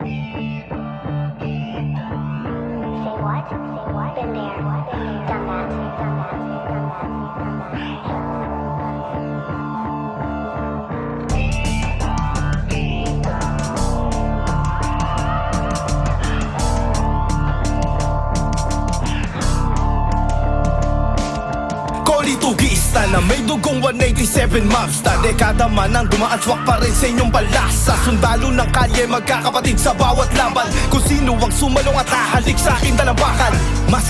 Say what? Been there. Been there. Done that. Done that. Done that. Done that. Koli tugista na may dugong 187 maps. Na dekada man ang dumaan swak pa rin sa inyong balasa Sundalo ng kalye magkakapatid sa bawat laban. Kung sino ang sumalong at hahalik sa akin talabakan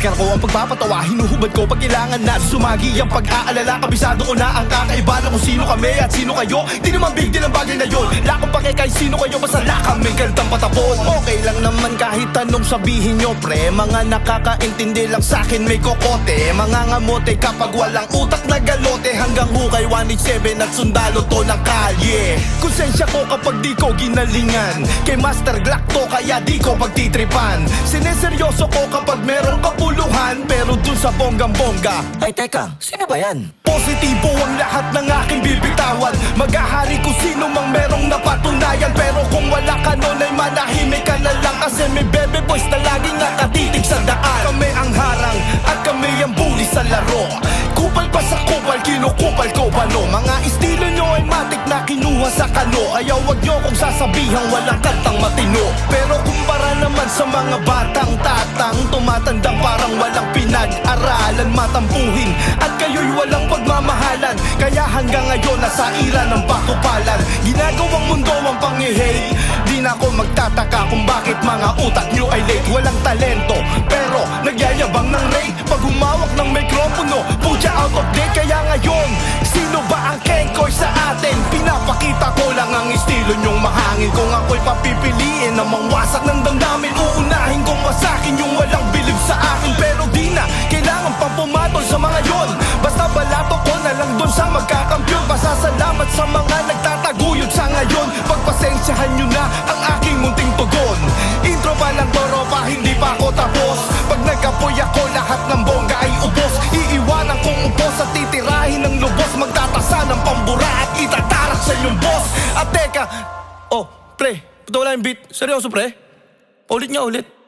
Maskara ko ang pagpapatawa Hinuhubad ko pag kailangan na sumagi ang pag-aalala. Kabisado ko na ang kakaiba na kung sino kami at sino kayo. Di naman big deal ang bagay na yun. Lakong pake kahit sino kayo basta lakang may gandang patapon. Okay lang naman kahit anong sabihin nyo pre. Mga nakakaintindi lang sa akin may kokote. Mga ngamote kapag walang utak na galote. Hanggang hukay 187 at sundalo to ng kalye. Konsensya ko kapag di ko ginalingan. Kay Master Glock to kaya di ko pagtitripan. Sineseryoso ko kapag merong kapuluhan Pero dun sa bonggang-bongga Ay teka, sino ba yan? Positibo ang lahat ng aking bibitawan. Magahari kung sino mang merong napatunayan. Pero kung wala ka nun ay manahimik ka na lang. Kasi may bebe boys na laging nakatitig sa daan. Kami ang harang at kami ang bully sa laro. Kupal pa sa kupal, kinukupal ko ba no? Mga estilo nyo ay matik na kinuha sa kano. Kaya wag nyo kong sasabihang walang kantang matino. Pero kumpara naman sa mga batang tatang walang pinag-aralan Matampuhin at kayo'y walang pagmamahalan. Kaya hanggang ngayon nasa ira ng pakupalan Ginagawang mundo ang pangihate. Di na ako magtataka kung bakit mga utak nyo ay late. Walang talento pero nagyayabang ng rate Pag humawak ng mikropono Pucha out of date. Kaya ngayon Sino ba ang kenkoy sa atin? Pinapakita ko lang ang estilo nyong mahangin. Kung ako'y papipiliin na mangwasak ng damdamin Uunahin kong wasakin yung Pagpasensyahan nyo na ang aking munting tugon. Intro pa lang toro pa hindi pa ako tapos. Pag nagkapoy ako lahat ng bongga ay ubos. Iiwanan kong ubos at titirahin ng lubos. Magtatasa ng pambura at itatarak sa inyong boss. At teka, oh pre, puto wala yung beat. Seryoso pre? Ulit nga ulit